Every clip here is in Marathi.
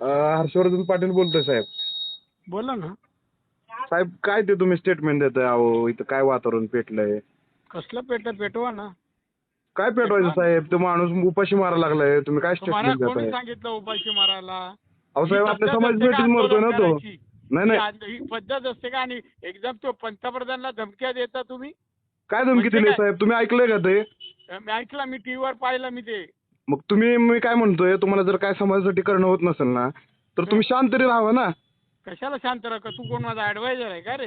अं, हर्षवर्धन पाटील बोलतोय साहेब. बोला ना. साहेब काय ते तुम्ही स्टेटमेंट देताय? अहो इथं काय वातावरण पेटलंय? कसलं पेट पेटवा ना. काय पेटवायचं साहेब? तो माणूस उपाशी मारायला लागलाय. तुम्ही काय तुम्हाला स्टेटमेंट कोणी देताय सांगितलं उपाशी मारायला? अहो साहेब ही आपल्या पद्धत समाज असते का पेटीत मरतोय ना तो? आंदोलन करायची? नाही नाही. आंद- ही पद्धत असते का? आणि एकदम तो पंतप्रधानांना धमक्या देता तुम्ही? काय धमकी म्हणजे दिली काय? साहेब? तुम्ही ऐकलंय का ते? मी ऐकलं मी टीव्हीवर पाहिलं मी ते. मग तुम्ही मी काय म्हणतोय तुम्हाला जर काय समाजासाठी करणं होत नसेल ना तर तुम्ही शांत तरी राहावं ना. कशाला शांत राहा? तू कोण माझा ऍडवायझर आहे का रे?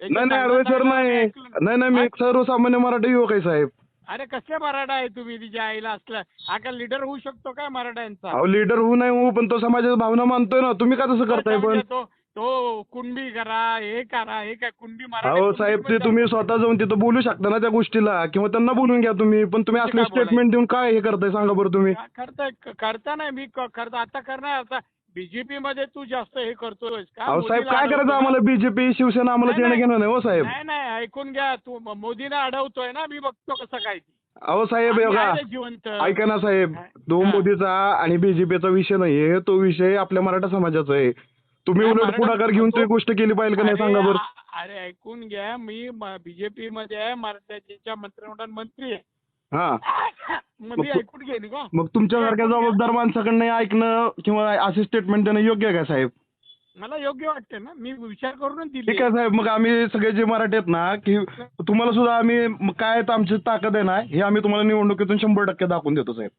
नाही नाही ऍडवायझर नाही. नाही नाही मी एक सर्वसामान्य मराठी युवक आहे साहेब. अरे कसले मराठा आहे तुम्ही? तिच्या आईला असला हा का लिडर होऊ शकतो काय मराठ्यांचा? अहो लीडर होऊ नाही होऊ पण तो समाजाच्या भावना मानतोय ना. तुम्ही का तसं करताय पण? तो तो कुणबी करा हे करा हे काय कुणबी मराठी कुणबी साहेब ते तुम्ही स्वतः जाऊन तिथं बोलू शकता ना त्या गोष्टीला किंवा त्यांना बोलून घ्या तुम्ही. पण तुम्ही असले काय बोलायचं? स्टेटमेंट देऊन काय हे करताय सांगा बरं तुम्ही. का- करताय क- करता नाही मी क- करता आता करणार आता बीजेपी मध्ये तू जास्त हे करतोय का अहो साहेब मोदीला काय करायचं अडवतोय? आम्हाला बीजेपी शिवसेना आम्हाला नाही, देणं नाही. घेणं नाही हो साहेब. नाही नाही ऐकून घ्या. तू म- मोदीला अडवतोय ना मी बघतो कसं काय ते. अहो साहेब आम्ही बघा. आहे रे जिवंत. ऐका ना साहेब. तो हा. मोदीचा आणि बीजेपीचा विषय नाहीये. तो विषय आपल्या मराठा समाजाचा आहे. तुम्ही उलट पुढाकार घेऊन ती गोष्ट केली पाहिजे का नाही सांगा बरं. अरे ऐकून घ्या मी बीजेपी मध्ये आहे मराठ्याच्या मंत्रिमंडळ मंत्री आहे. हा. मग मी मग- ऐकून घेईन का मग तुमच्यासारख्या. जबाबदार माणसाकडनं ऐकणं किंवा असे स्टेटमेंट देणं योग्य आहे का साहेब? मला योग्य वाटते ना. मी विचार करूनच दिली ठीक आहे साहेब मग आम्ही सगळे जे मराठी आहेत ना की तुम्हाला सुद्धा आम्ही काय आमची ताकद आहे ना हे आम्ही तुम्हाला निवडणुकीतून शंभर टक्के दाखवून देतो साहेब.